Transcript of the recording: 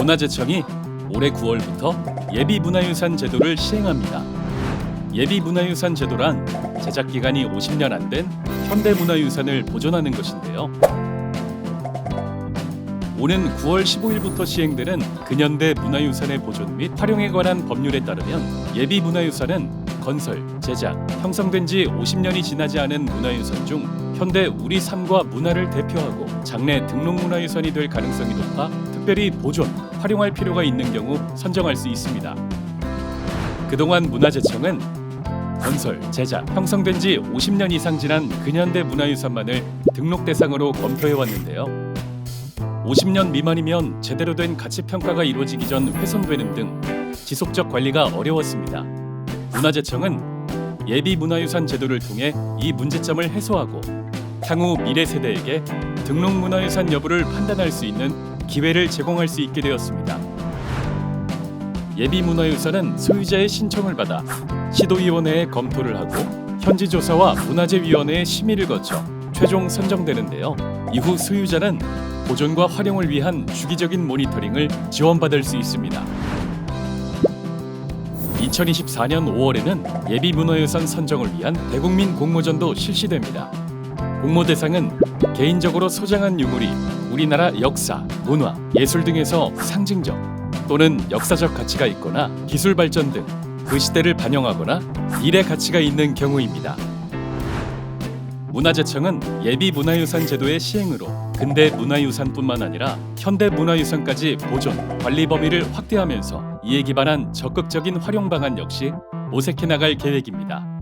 문화재청이 올해 9월부터 예비 문화유산 제도를 시행합니다. 예비 문화유산 제도란 제작 기간이 50년 안 된 현대 문화유산을 보존하는 것인데요. 오는 9월 15일부터 시행되는 근현대 문화유산의 보존 및 활용에 관한 법률에 따르면 예비 문화유산은 건설, 제작, 형성된 지 50년이 지나지 않은 문화유산 중 현대 우리 삶과 문화를 대표하고 장래 등록문화유산이 될 가능성이 높아 특별히 보존, 활용할 필요가 있는 경우 선정할 수 있습니다. 그동안 문화재청은 건설, 제작, 형성된 지 50년 이상 지난 근현대 문화유산만을 등록 대상으로 검토해 왔는데요. 50년 미만이면 제대로 된 가치 평가가 이루어지기 전 훼손되는 등 지속적 관리가 어려웠습니다. 문화재청은 예비 문화유산 제도를 통해 이 문제점을 해소하고 향후 미래 세대에게 등록 문화유산 여부를 판단할 수 있는 기회를 제공할 수 있게 되었습니다. 예비 문화유산은 소유자의 신청을 받아 시도위원회에 검토를 하고 현지 조사와 문화재위원회의 심의를 거쳐 최종 선정되는데요. 이후 소유자는 보존과 활용을 위한 주기적인 모니터링을 지원받을 수 있습니다. 2024년 5월에는 예비 문화유산 선정을 위한 대국민 공모전도 실시됩니다. 공모 대상은 개인적으로 소장한 유물이 우리나라 역사, 문화, 예술 등에서 상징적 또는 역사적 가치가 있거나 기술 발전 등 그 시대를 반영하거나 일의 가치가 있는 경우입니다. 문화재청은 예비 문화유산 제도의 시행으로 근대 문화유산뿐만 아니라 현대 문화유산까지 보존, 관리 범위를 확대하면서 이에 기반한 적극적인 활용 방안 역시 모색해 나갈 계획입니다.